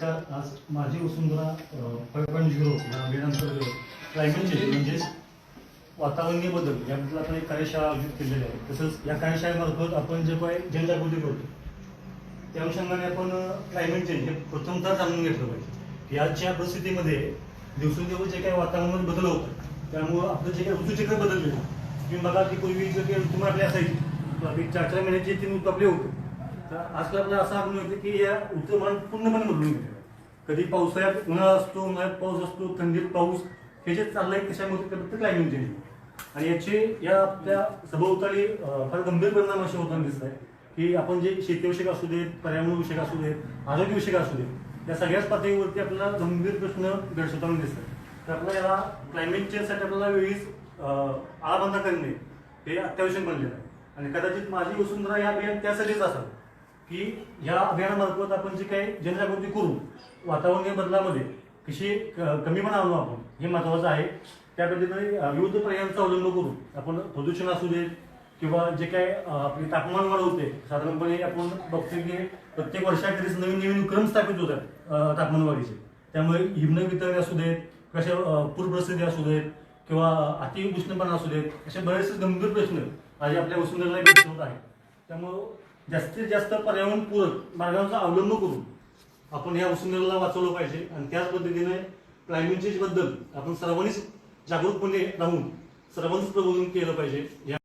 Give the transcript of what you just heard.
नमस्कार आज Majhi Vasundhara five point zero या अभियानांतर्गत क्लायमेट चेंज म्हणजेच वातावरणीय बदल याबद्दल आपण एक कार्यशाळा आयोजित केलेली आहे. तसंच या कार्यशाळेमार्फत आपण जे काही जनजागृती करतो त्या अनुषंगाने आपण क्लायमेट चेंज हे प्रथमतः जाणून घेतलं पाहिजे. की आजच्या परिस्थितीमध्ये दिवसेंदिवस जे काही वातावरणात बदल होतात त्यामुळं आपलं जे काही ऋतूचक्र बदलले तुम्ही बघा की पूर्वी जे काही ऋतू आपले असायची आपली चार चार महिन्याचे तीन ऋतू आपले होते. आजकाल आपल्याला असं आढळून येते की या ऋतुमान पूर्णपणे बदलून गेले. कधी पावसाळ्यात उन्हाळा असतो उन्हाळ्यात पाऊस असतो थंडीत पाऊस हे जे चाललंय कशामुळे त्याबद्दल क्लायमेट चेंज आणि याचे या आपल्या सभोवताली फार गंभीर परिणाम असे होताना दिसत आहे की आपण जे शेतीविषयक असू देत पर्यावरण विषयक असू देत आरोग्यविषयक असू देत या सगळ्याच पातळीवरती आपल्याला गंभीर प्रश्न भेडसावताना दिसत आहे तर आपल्याला याला क्लायमेट चेंजसाठी आपल्याला वेळीच अं, आळाबंदा करणे हे अत्यावश्यक बनलेलं आहे. आणि कदाचित माझी वसुंधरा या अभियान त्यासाठीच असावं. की या अभियानामार्फत आपण जे काही जनजागृती करू वातावरणीय बदलामध्ये कशी क- कमीपणा आणू आपण हे महत्वाचं आहे. त्या पद्धतीने विविध पर्यायांचा अवलंब करून आपण प्रदूषण असू दे किंवा जे काय आपले तापमान वाढ होते साधारणपणे आपण बघतो की प्रत्येक वर्षाखेरीस नवीन नवीन क्रम स्थापित होतात तापमान वाढीचे त्यामुळे हिमन वितरण असू देत कशा पूरप्रसिद्धी असू देत किंवा अति उष्णपणा असू देत असे बरेचसे गंभीर प्रश्न आज आपल्या वसुंधरेला होत आहेत. त्यामुळं जास्तीत जास्त पर्यावरण पूरक मार्गांचा अवलंब करून आपण या वसुंधरेला वाचवलं पाहिजे. आणि त्याच पद्धतीने क्लायमेट चेंजबद्दल आपण सर्वांनीच जागरूकपणे राहून सर्वांच प्रबोधन केलं पाहिजे. या